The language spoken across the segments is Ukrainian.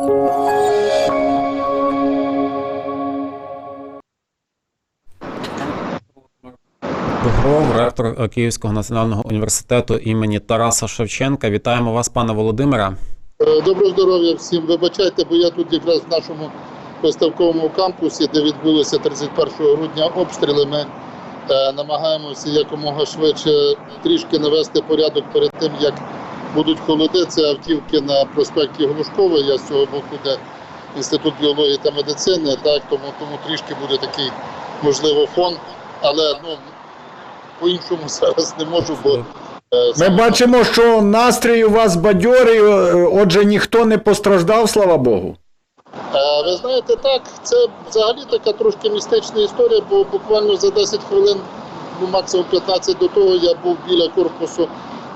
Бугров, ректор Київського національного університету імені Тараса Шевченка. Вітаємо вас, пане Володимире. Е, Доброго здоров'я всім. Вибачайте, бо я тут якраз в нашому виставковому кампусі, де відбулося 31 грудня обстріли. Ми е, намагаємося якомога швидше трішки навести порядок перед тим, як будуть холоди. Це автівки на проспекті Глушкова. Я з цього боку, де інститут біології та медицини. Так тому тому трішки буде такий можливо фон, але ну по-іншому зараз не можу, бо е, Ми бачимо, що настрій у вас бадьорий, е, отже, ніхто не постраждав, слава Богу. Е, Ви знаєте, так, це взагалі така трошки містична історія, бо буквально за 10 хвилин, ну максимум 15 до того, я був біля корпусу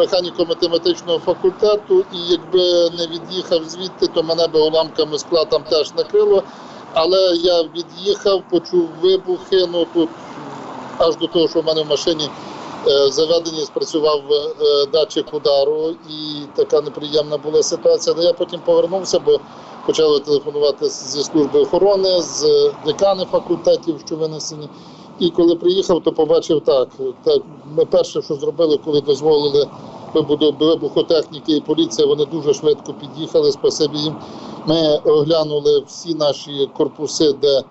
механіко-математичного факультету, і якби не від'їхав звідти, то мене би уламками скла там теж накрило. Але я від'їхав, почув вибухи. Ну тут аж до того, що в мене в машині е, заведені спрацював е, датчик удару, і така неприємна була ситуація. Але я потім повернувся, бо почали телефонувати зі служби охорони, з декани факультетів, що винесені. І коли приїхав, то побачив так. так ми перше, що зробили, коли дозволили вибухотехніки і поліція, вони дуже швидко під'їхали. Спасибі їм. Ми оглянули всі наші корпуси, де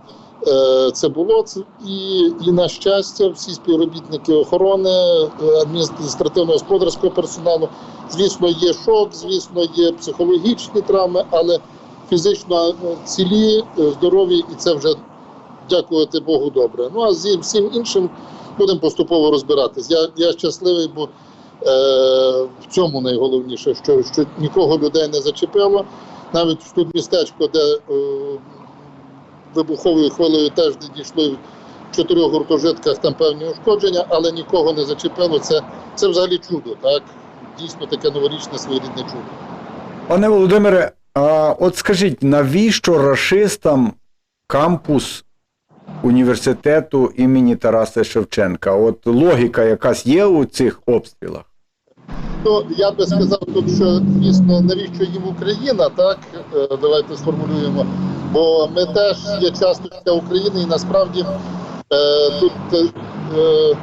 е, це було. І, і на щастя, всі співробітники охорони, адміністративно-господарського персоналу. Звісно, є шок, звісно, є психологічні травми, але фізично цілі, здорові, і це вже дякувати Богу добре. Ну а з всім іншим будемо поступово розбиратись. Я, я щасливий, бо е, в цьому найголовніше, що, що нікого людей не зачепило. Навіть тут містечко, де е, вибуховою хвилею теж не дійшло в чотирьох гуртожитках там певні ушкодження, але нікого не зачепило. Це, це взагалі чудо, так? Дійсно таке новорічне своєрідне чудо. Пане Володимире, а от скажіть, навіщо рашистам кампус університету імені Тараса Шевченка? От логіка якась є у цих обстрілах? Ну, я би сказав тут, що звісно, навіщо їм Україна, так Е, давайте сформулюємо. Бо ми теж є часточка України, і насправді е, тут е,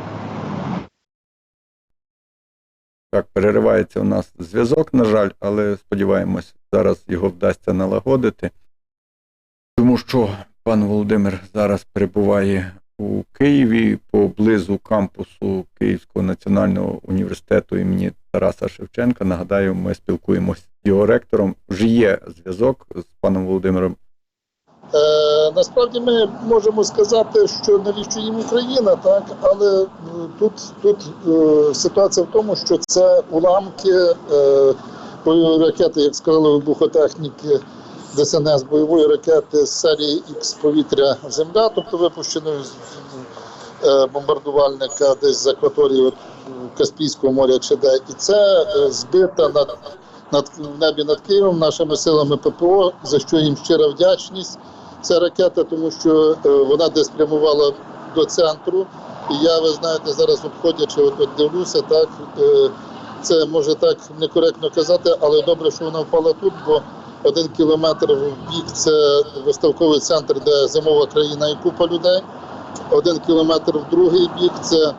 Так, переривається у нас зв'язок, на жаль, але сподіваємось, зараз його вдасться налагодити. Тому що пан Володимир зараз перебуває у Києві поблизу кампусу Київського національного університету імені Тараса Шевченка. Нагадаю, ми спілкуємося з його ректором. Вже є зв'язок з паном Володимиром. Е, насправді ми можемо сказати, що навіщо їм Україна, так але е, тут, тут е, ситуація в тому, що це уламки е, ракети, як сказали вибухотехніки ДСНС бойової ракети з серії X повітря Земля, тобто випущеної з е, бомбардувальника десь з акваторії Каспійського моря чи де, і це е, збита над, над в небі над Києвом нашими силами ППО, за що їм щира вдячність. Ця ракета, тому що е, вона десь прямувала до центру. І я, ви знаєте, зараз обходячи, от, от дивлюся, так це може так некоректно казати, але добре, що вона впала тут, бо один кілометр в бік це виставковий центр, де зимова країна і купа людей. Один кілометр в другий бік це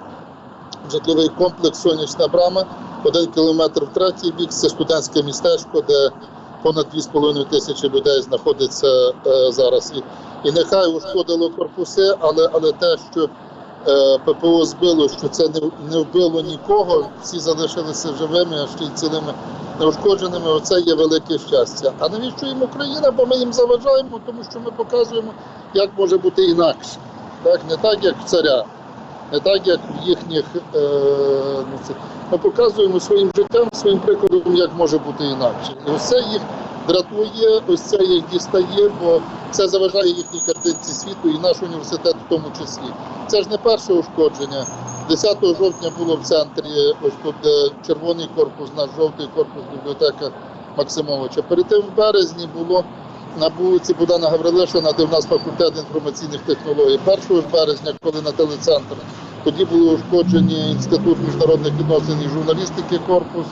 житловий комплекс Сонячна брама. Один кілометр в третій бік це студентське містечко, де понад 2,5 тисячі людей знаходиться е, зараз. І, і нехай ушкодило корпуси, але, але те, що е, ППО збило, що це не, не вбило нікого, всі залишилися живими, а ще й цілими неушкодженими. Оце є велике щастя. А навіщо їм Україна? Бо ми їм заважаємо, тому що ми показуємо, як може бути інакше. Так, не так, як в царя, не так, як в їхніх. Е, ну, ми показуємо своїм життям, своїм прикладом, як може бути інакше. І це їх дратує, ось це їх дістає, бо це заважає їхній картинці світу і наш університет в тому числі. Це ж не перше ушкодження. 10 жовтня було в центрі, ось тут червоний корпус, наш жовтий корпус, бібліотека Максимовича. Перед тим в березні було на вулиці Богдана Гаврилишина, де в нас факультет інформаційних технологій. 1 березня, коли на телецентр, тоді були ушкоджені інститут міжнародних відносин і журналістики корпус.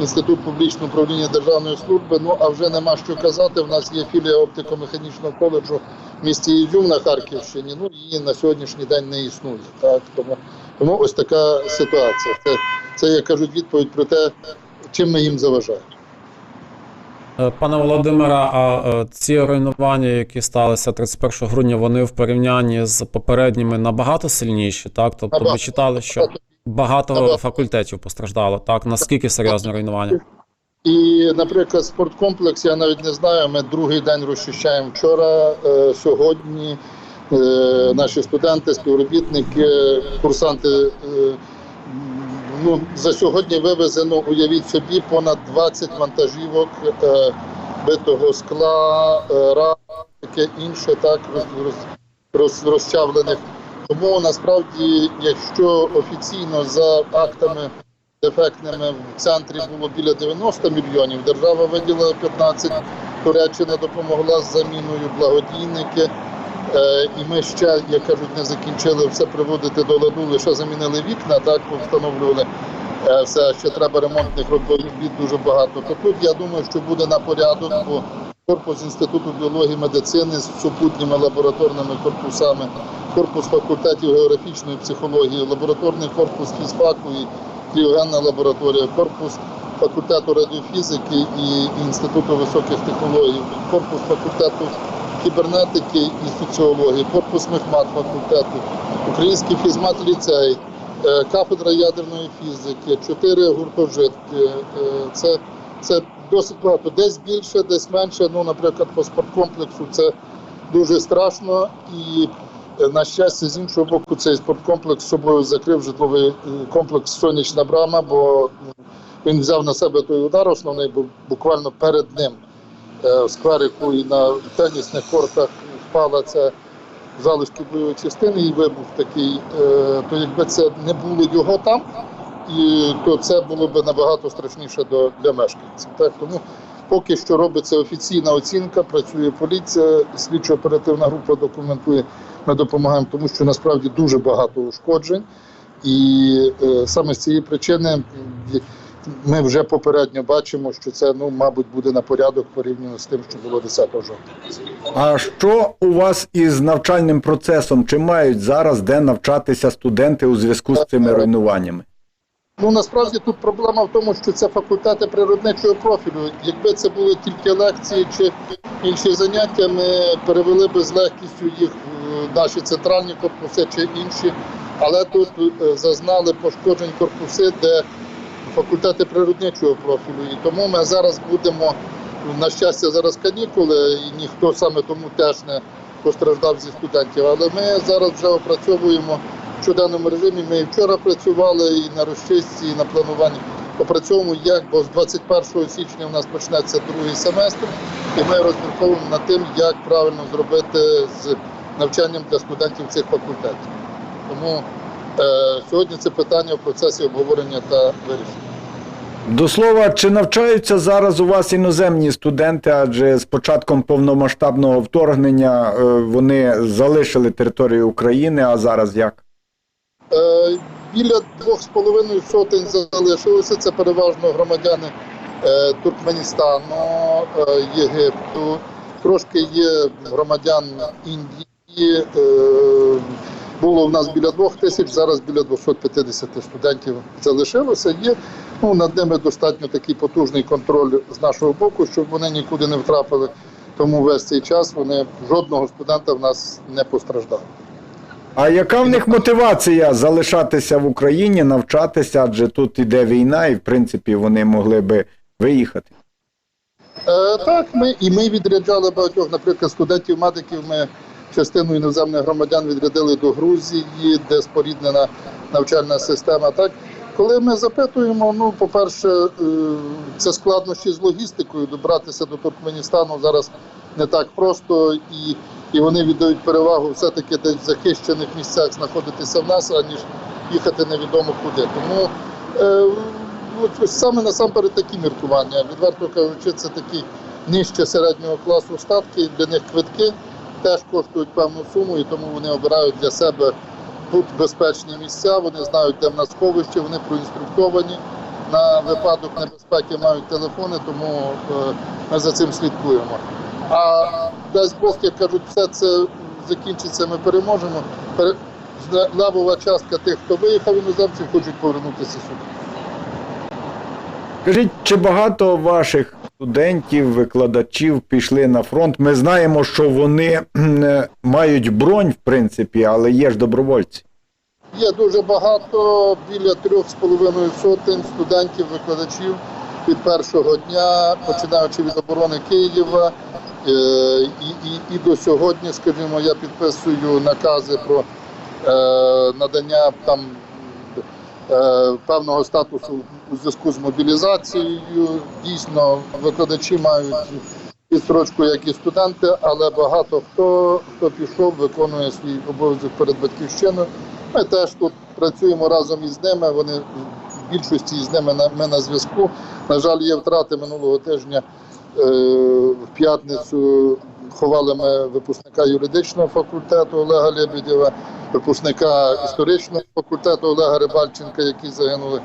Інститут публічного управління державної служби. Ну а вже нема що казати. В нас є філія оптико-механічного коледжу в місті Ізюм на Харківщині. Ну її на сьогоднішній день не існує. Так тому, тому ось така ситуація. Це, це як кажуть відповідь про те, чим ми їм заважаємо. Е, Пане Володимире, а е, ці руйнування, які сталися 31 грудня, вони в порівнянні з попередніми набагато сильніші, так? Тобто ми читали, що багато факультетів постраждало. Так, наскільки серйозне руйнування? І, наприклад, спорткомплекс, я навіть не знаю. Ми другий день розчищаємо вчора. е, сьогодні е, наші студенти, співробітники, курсанти. е, ну, за сьогодні вивезено, уявіть собі, понад 20 вантажівок е, битого скла, е, рам, таке інше, так роз, роз, розчавлених. Тому насправді, якщо офіційно за актами дефектними в центрі було біля 90 мільйонів. Держава виділила 15, Туреччина допомогла з заміною, благодійники. Е, і ми ще, як кажуть, не закінчили все приводити до ладу, лише замінили вікна, так встановлювали. Е, все ще треба ремонтних робіт дуже багато. То тут я думаю, що буде на порядок, бо корпус інституту біології і медицини з супутніми лабораторними корпусами, корпус факультетів географічної психології, лабораторний корпус фізфаку і кріогенна лабораторія, корпус факультету радіофізики і інституту високих технологій, корпус факультету кібернетики і соціології, корпус мехмат факультету, український фізмат ліцей, е, кафедра ядерної фізики, чотири гуртожитки. Е, Це, це досить багато. Десь більше, десь менше. Ну, наприклад, по спорткомплексу це дуже страшно і. Е, На щастя, з іншого боку, цей спорткомплекс собою закрив житловий е, комплекс Сонячна брама, бо він взяв на себе той удар основний, бо буквально перед ним е, в скверику і на тенісних кортах впала ця залишки бойової частини і вибух такий. То якби це не було його там, то це було б набагато страшніше для мешканців. Так тому поки що робиться офіційна оцінка, працює поліція, слідчо-оперативна група документує. Ми допомагаємо, тому що насправді дуже багато ушкоджень, і е, саме з цієї причини. Ми вже попередньо бачимо, що це ну, мабуть, буде на порядок порівняно з тим, що було 10 жовтня. А що у вас із навчальним процесом? Чи мають зараз де навчатися студенти у зв'язку з цими руйнуваннями? Ну насправді тут проблема в тому, що це факультети природничого профілю. Якби це були тільки лекції чи інші заняття, ми перевели би з легкістю їх в наші центральні корпуси чи інші. Але тут е, зазнали пошкоджень корпуси, де факультети природничого профілю. І тому ми зараз будемо, на щастя, зараз канікули, і ніхто саме тому теж не постраждав зі студентів. Але ми зараз вже опрацьовуємо в щоденному режимі. Ми і вчора працювали і на розчистці, і на плануванні. Опрацьовуємо як, бо з 21 січня у нас почнеться другий семестр, і ми розмірковуємо над тим, як правильно зробити з навчанням для студентів цих факультетів. Тому е, сьогодні це питання в процесі обговорення та вирішення. До слова, чи навчаються зараз у вас іноземні студенти, адже з початком повномасштабного вторгнення е, вони залишили територію України, а зараз як? Е, біля двох з половиною сотень залишилося. Це переважно громадяни е, Туркменістану, е, Єгипту, трошки є громадян Індії. Е, було в нас біля двох тисяч, зараз біля 250 студентів залишилося. Є ну, над ними достатньо такий потужний контроль з нашого боку, щоб вони нікуди не втрапили. Тому весь цей час вони жодного студента в нас не постраждав. А яка в них мотивація залишатися в Україні, навчатися, адже тут іде війна, і в принципі вони могли би виїхати? Е, так, ми і ми відряджали багатьох, наприклад, студентів медиків. Ми частину іноземних громадян відрядили до Грузії, де споріднена навчальна система. Так, коли ми запитуємо, ну по-перше, е, це складнощі з логістикою. Добратися до Туркменістану зараз не так просто, і, і вони віддають перевагу все-таки десь в захищених місцях знаходитися в нас, аніж їхати невідомо куди. Тому е, от саме насамперед такі міркування. Відверто кажучи, це такі нижче середнього класу статки. Для них квитки теж коштують певну суму, і тому вони обирають для себе тут безпечні місця. Вони знають, де в нас сховище, вони проінструктовані. на випадок небезпеки мають телефони, тому е, ми за цим слідкуємо. А дасть Бог, як кажуть, все це закінчиться, ми переможемо. Пере... Левова частка тих, хто виїхав іноземців, хочуть повернутися сюди. Скажіть, чи багато ваших студентів, викладачів пішли на фронт? Ми знаємо, що вони е, мають бронь, в принципі, але є ж добровольці. Є дуже багато, біля трьох з половиною сотень студентів, викладачів від першого дня, починаючи від оборони Києва. е, І, і, і до сьогодні, скажімо, я підписую накази про е, надання там певного статусу у зв'язку з мобілізацією. Дійсно, викладачі мають відстрочку, як і студенти, але багато хто, хто пішов, виконує свій обов'язок перед батьківщиною. Ми теж тут працюємо разом із ними. Вони в більшості з ними на ми на зв'язку. На жаль, є втрати минулого тижня. Е, в п'ятницю ховали ми випускника юридичного факультету Олега Лебедєва, випускника історичного факультету Олега Рибальченка, які загинули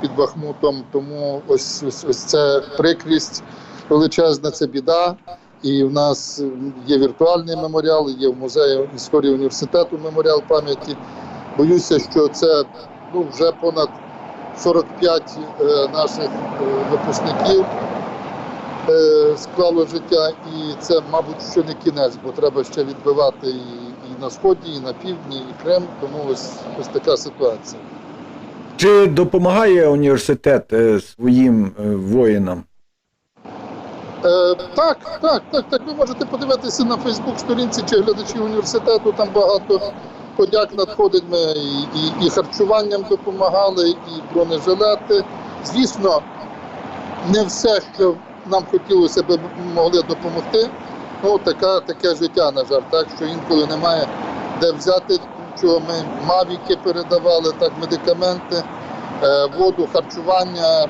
під Бахмутом. Тому ось ось, ось це прикрість величезна, це біда. І в нас є віртуальний меморіал, є в музеї історії університету меморіал пам'яті. Боюся, що це ну, вже понад 45 е, наших е, випускників склало життя, і це, мабуть, ще не кінець, бо треба ще відбивати і, і на сході, і на півдні, і Крим. Тому ось ось така ситуація. Чи допомагає університет е, своїм е, воїнам? Е, так, так, так, так. Ви можете подивитися на Фейсбук-сторінці чи глядачі університету. Там багато подяк надходить. Ми і, і, і харчуванням допомагали, і бронежилети. Звісно, не все, що нам хотілося би могли допомогти. Ну, така, таке життя, на жаль, так що інколи немає де взяти, чого ми мавіки передавали, так, медикаменти, е, воду, харчування,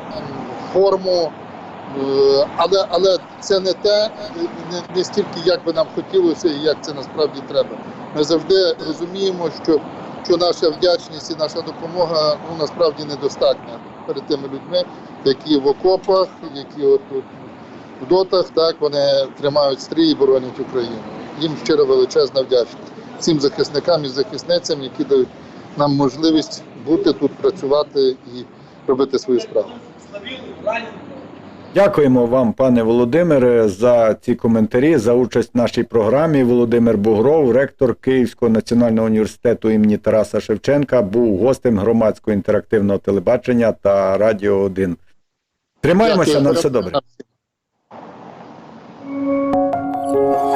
форму. Е, Але, але це не те, не, не стільки, як би нам хотілося і як це насправді треба. Ми завжди розуміємо, що, що наша вдячність і наша допомога ну, насправді недостатня перед тими людьми, які в окопах, які от, в дотах, так, вони тримають стрій і боронять Україну. Їм щиро величезна вдячність. Всім захисникам і захисницям, які дають нам можливість бути тут, працювати і робити свою справу. Дякуємо вам, пане Володимире, за ці коментарі, за участь в нашій програмі. Володимир Бугров, ректор Київського національного університету імені Тараса Шевченка, був гостем громадського інтерактивного телебачення та Радіо 1. Тримаємося Дякую. на все добре. Oh.